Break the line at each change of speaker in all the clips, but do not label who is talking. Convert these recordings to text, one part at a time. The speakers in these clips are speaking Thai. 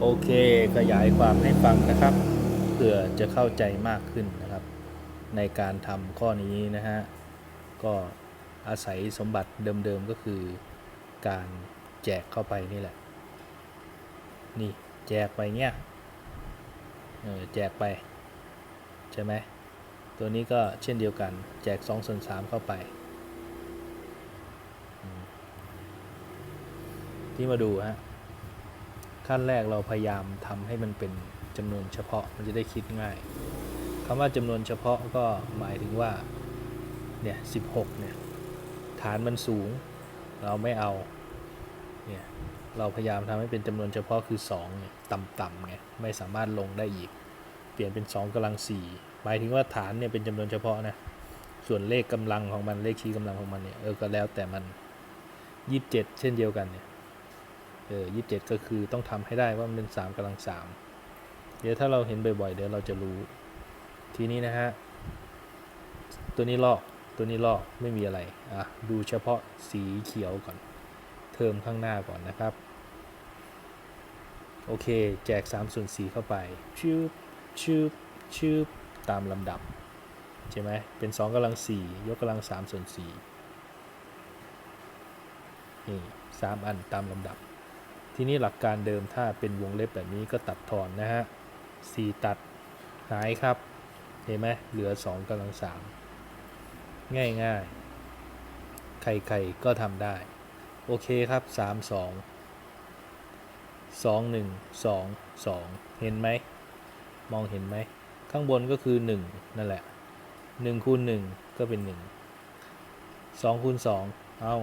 โอเคขยายความให้ฟังนะครับ เพื่อจะเข้าใจมากขึ้นนะครับ ในการทำข้อนี้นะฮะ ก็อาศัยสมบัติเดิมๆก็คือการแจกเข้าไปนี่แหละ นี่แจกไปเนี่ยเออแจกไป ใช่ไหมตัวนี้ก็เช่นเดียวกัน แจก2ส่วน3เข้าไป ที่มาดูฮะ ขั้นแรกเราพยายามทำให้มันเป็นจำนวนเฉพาะมันจะได้คิดง่ายคำว่าจำนวนเฉพาะก็หมายถึงว่าเนี่ย16เนี่ยฐานมันสูง เราไม่เอาเนี่ยเราพยายามทำให้เป็นจำนวนเฉพาะคือ2เนี่ยต่ำๆไงไม่สามารถลงได้อีก เปลี่ยนเป็น2กำลัง4หมายถึงว่าฐานเนี่ยเป็นจำนวนเฉพาะนะส่วนเลขกำลังของมันเลขชี้กำลังของมันเนี่ยเออก็แล้วแต่มัน 27 เช่นเดียวกันเนี่ย เออยี่สิบเจ็ดก็คือต้องทำให้ได้ว่ามันเป็นสามกำลังสามเดี๋ยวถ้าเราเห็นบ่อยๆเดี๋ยวเราจะรู้ ทีนี้นะฮะ ตัวนี้ลอก ตัวนี้ลอกไม่มีอะไร อะ ดูเฉพาะสีเขียวก่อน เทอมข้างหน้าก่อนนะครับ โอเค แจก3ส่วน4เข้าไปชืบชืบชืบตามลำดับ ใช่ไหม เป็น2กำลัง4ยกกำลัง3ส่วน4นี่สามอันตามลำดับ ทีนี้หลักการเดิมถ้าเป็นวงเล็บแบบนี้ก็ตัดทอนนะฮะ4ตัดหายครับ เห็นไหมเหลือ 2กำลัง 3 ง่ายง่ายๆใครๆก็ทำได้ โอเคครับ 3 2 2 1 2 2 เห็นไหม มองเห็นไหม ข้างบนก็คือ 1 นั่นแหละ1คูณ1ก็เป็น 1 2คูณ2เอา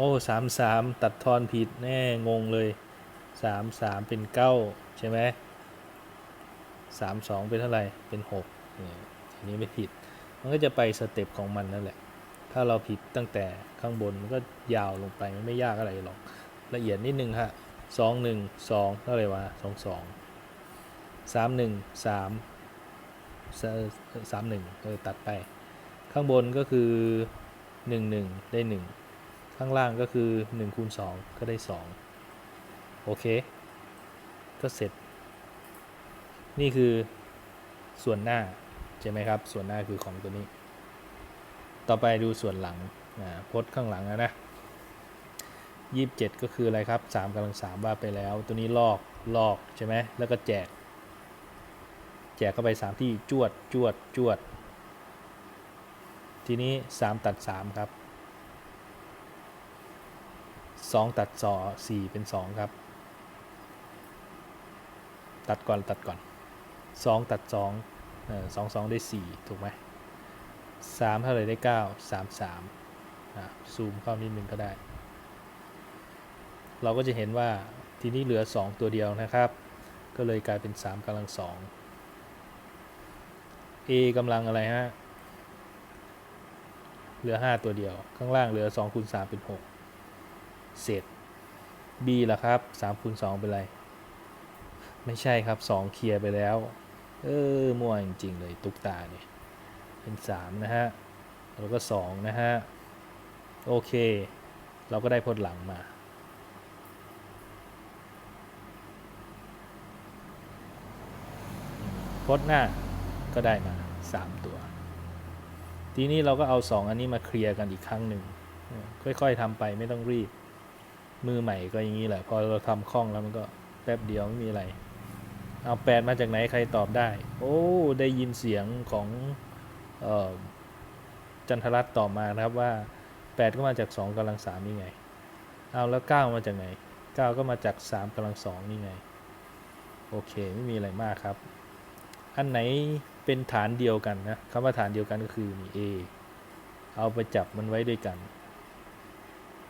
โอ้สามสามตัดทอนผิดแน่งงเลยสามสามเป็นเก้าใช่ไหมสามสองเป็นเท่าไหร่เป็นหกเนี่ยทีนี้ไม่ผิด มันก็จะไปสเต็ปของมันนั่นแหละ ถ้าเราผิดตั้งแต่ข้างบนมันก็ยาวลงไปมันไม่ยากอะไรหรอกละเอียดนิดนึงฮะสองหนึ่งสองเท่าไหร่วะสองสองสามหนึ่งสามสามหนึ่งเออตัดไป ข้างบนก็คือหนึ่งหนึ่งได้หนึ่ง ข้างล่างก็คือ1คูณ2ก็ได้ 2 โอเค ก็เสร็จ นี่คือส่วนหน้า ใช่ไหมครับ ส่วนหน้าคือของตัวนี้ ต่อไปดูส่วนหลังนะพจน์ข้างหลังนะนะ27ก็คืออะไรครับ3กำลัง3ว่าไปแล้ว ตัวนี้ลอกลอกใช่ไหมแล้วก็แจก แจกเข้าไป3ที่จวดจวดจวด ทีนี้3ตัด3ครับ 2 ตัดสอ4เป็น 2 ครับ ตัดก่อนตัดก่อน 2 ตัด2เออ2 2 ได้ 4 ถูกไหม3เท่าไรได้ 9 3 3อะซูมเข้านิดนึงก็ได้ เราก็จะเห็นว่าทีนี้เหลือ 2 ตัวเดียวนะครับ ก็เลยกลายเป็น 3กำลัง 2 A กำลังอะไรฮะเหลือ 5 ตัวเดียว ข้างล่างเหลือ2คูณ3เป็น 6 เศษ b ล่ะครับ3คูณ2เป็นไร ไม่ใช่ครับ 2 เคลียร์ไปแล้ว เออมั่วจริง ๆ เลยตุกตาเนี่ยเป็น 3 นะฮะ แล้วก็ 2 นะฮะ โอเค เราก็ได้พจน์หลังมาพจน์หน้าก็ได้มา 3 ตัว ทีนี้เราก็เอา 2 อันนี้มาเคลียร์กันอีกครั้งหนึ่ง ค่อย ๆทำไปไม่ต้องรีบ มือใหม่ก็อย่างนี้แหละ พอเราทำคล่องแล้วมันก็แป๊บเดียวไม่มีอะไร เอาแปดมาจากไหนใครตอบได้ โอ้ ได้ยินเสียงของออจันทรัตน์ตอบมานะครับว่า8ก็มาจาก2กำลัง3นี่ไง เอาแล้ว9มาจากไหน9ก็มาจาก3กำลัง2นี่ไง โอเคไม่มีอะไรมากครับ อันไหนเป็นฐานเดียวกันนะคำว่าฐานเดียวกันก็คือนี่ A เอาไปจับมันไว้ด้วยกัน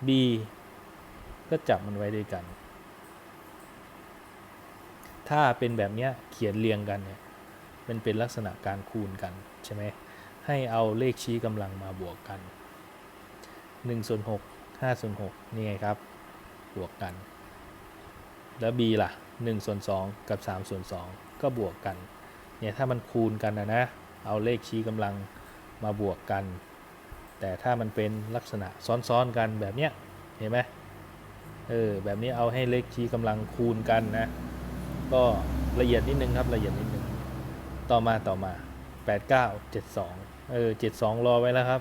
B ก็จับมันไว้ด้วยกัน ถ้าเป็นแบบนี้เขียนเรียงกันเนี่ยมันเป็นลักษณะการคูณกันใช่ไหมให้เอาเลขชี้กำลังมาบวกกัน1ส่วน6 5ส่วน6นี่ไงครับ บวกกัน แล้ว b ล่ะ1ส่วน2กับ3ส่วน2ก็บวกกันเนี่ยถ้ามันคูณกันนะนะเอาเลขชี้กำลังมาบวกกัน แต่ถ้ามันเป็นลักษณะซ้อนๆกันแบบเนี้ยเห็นไหม เออแบบนี้เอาให้เลขชี้กำลังคูณกันนะ ก็ละเอียดนิดนึงครับละเอียดนิดนึงต่อมาต่อมา 89 72 เออ 72 รอไว้แล้วครับ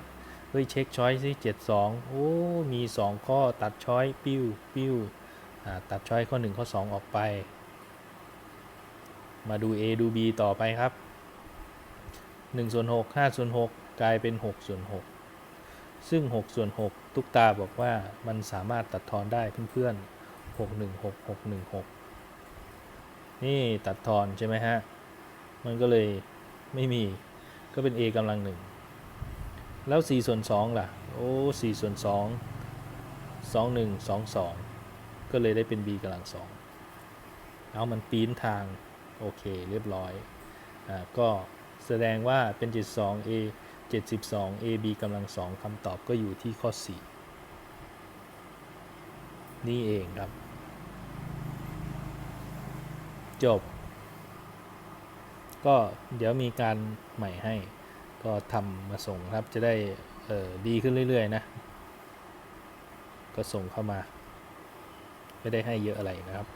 เฮ้ยเช็คช้อยสิ72 โอ้ มี 2 ข้อตัดช้อยปิ้วปิ้วตัดช้อยข้อ 1 ข้อ 2 ออกไป มาดู A ดู B ต่อไปครับ1ส่วน6 5ส่วน6กลายเป็น6ส่วน6 ซึ่ง6ส่วน6ตุกตาบอกว่ามันสามารถตัดทอนได้เพื่อนๆ 6 1 6 6 1 6 นี่ตัดทอนใช่ไหมฮะ มันก็เลยไม่มีก็เป็น a กำลังหนึ่งแล้ว4ส่วน2ล่ะ โอ้4ส่วน2 2 1 2 2 ก็เลยได้เป็น b กำลังสองเอามันปีนทาง โอเค เรียบร้อยอ่าก็แสดงว่าเป็น72 a 72 a b กำลังสองคำตอบก็อยู่ที่ข้อ 4 นี่เองครับ จบ ก็เดี๋ยวมีการใหม่ให้ ก็ทำมาส่งครับ จะได้ดีขึ้นเรื่อย ๆ นะ ก็ส่งเข้ามา ไม่ได้ให้เยอะอะไรนะครับ